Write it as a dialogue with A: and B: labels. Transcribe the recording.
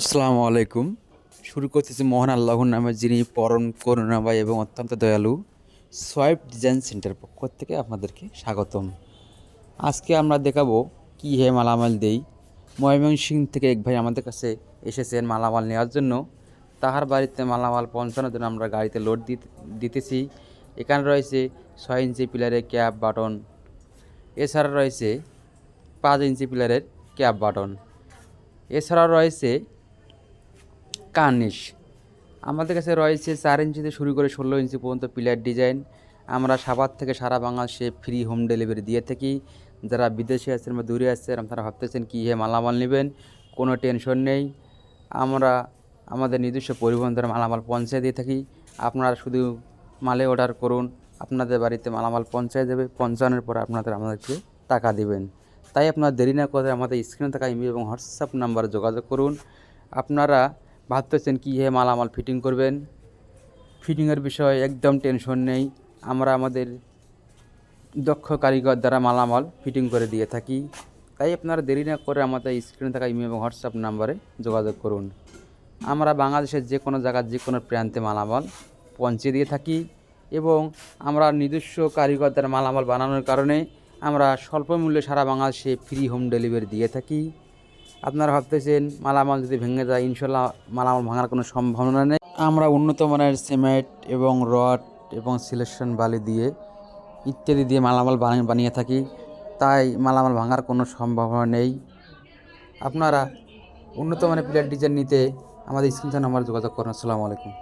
A: আসসালামু আলাইকুম। শুরু করতেছি মোহন আল্লাহর নামে যিনি পরম করুণাময় এবং অত্যন্ত দয়ালু সোয়াইপ ডিজাইন সেন্টার পক্ষ থেকে আপনাদেরকে স্বাগতম। আজকে আমরা দেখাবো কী হে মালামাল দেই। ময়মনসিং থেকে এক ভাই আমাদের কাছে এসেছেন মালামাল নেওয়ার জন্য। তাহার বাড়িতে মালামাল পৌঁছানোর জন্য আমরা গাড়িতে লোড দিতে দিতেছি। এখানে রয়েছে ছয় ইঞ্চি পিলারের ক্যাব বাটন। এছাড়া রয়েছে পাঁচ ইঞ্চি পিলারের ক্যাব বাটন। এছাড়াও রয়েছে কার্নিশ। আমাদের কাছে রয়েছে চার ইঞ্চি থেকে শুরু করে ষোলো ইঞ্চি পর্যন্ত পিলার ডিজাইন। আমরা সাভার থেকে সারা বাংলাদেশে ফ্রি হোম ডেলিভারি দিয়ে থাকি। যারা বিদেশে আছেন বা দূরে আছেন, আপনারা ভাবতেছেন কী হে মালামাল নেবেন? কোনো টেনশন নেই। আমরা আমাদের নিজস্ব পরিবহন দ্বারা মালামাল পৌঁছে দিয়ে থাকি। আপনারা শুধু মালে অর্ডার করুন, আপনাদের বাড়িতে মালামাল পৌঁছায় যাবে, পৌঁছানোর পর আপনাদের আমাদেরকে টাকা দিবেন। তাই আপনারা দেরি না করে আমাদের স্ক্রিনে থাকা ইমেল এবং হোয়াটসঅ্যাপ নাম্বারে যোগাযোগ করুন। আপনারা ভাবতেছেন কী হে মালামাল ফিটিং করবেন? ফিটিংয়ের বিষয়ে একদম টেনশন নেই। আমরা আমাদের দক্ষ কারিগর দ্বারা মালামাল ফিটিং করে দিয়ে থাকি। তাই আপনারা দেরি না করে আমাদের স্ক্রিনে থাকা ইমেল এবং হোয়াটসঅ্যাপ নাম্বারে যোগাযোগ করুন। আমরা বাংলাদেশের যে কোনো জায়গার যে কোনো প্রান্তে মালামাল পৌঁছে দিয়ে থাকি এবং আমরা নিজস্ব কারিগর দ্বারা মালামাল বানানোর কারণে আমরা স্বল্প মূল্যে সারা বাংলাদেশে ফ্রি হোম ডেলিভারি দিয়ে থাকি। আপনারা ভাবতেছেন মালামাল যদি ভেঙে যায়, ইনশাল্লাহ মালামাল ভাঙার কোনো সম্ভাবনা নেই। আমরা উন্নত মানের সিমেন্ট এবং রড এবং সিলেকশন বালি দিয়ে, ইত্যাদি দিয়ে মালামাল বানিয়ে থাকি, তাই মালামাল ভাঙার কোনো সম্ভাবনা নেই। আপনারা উন্নত মানের প্লেট ডিজাইন নিতে আমাদের স্ক্রিন নাম্বার যোগাযোগ করুন। আসসালামু আলাইকুম।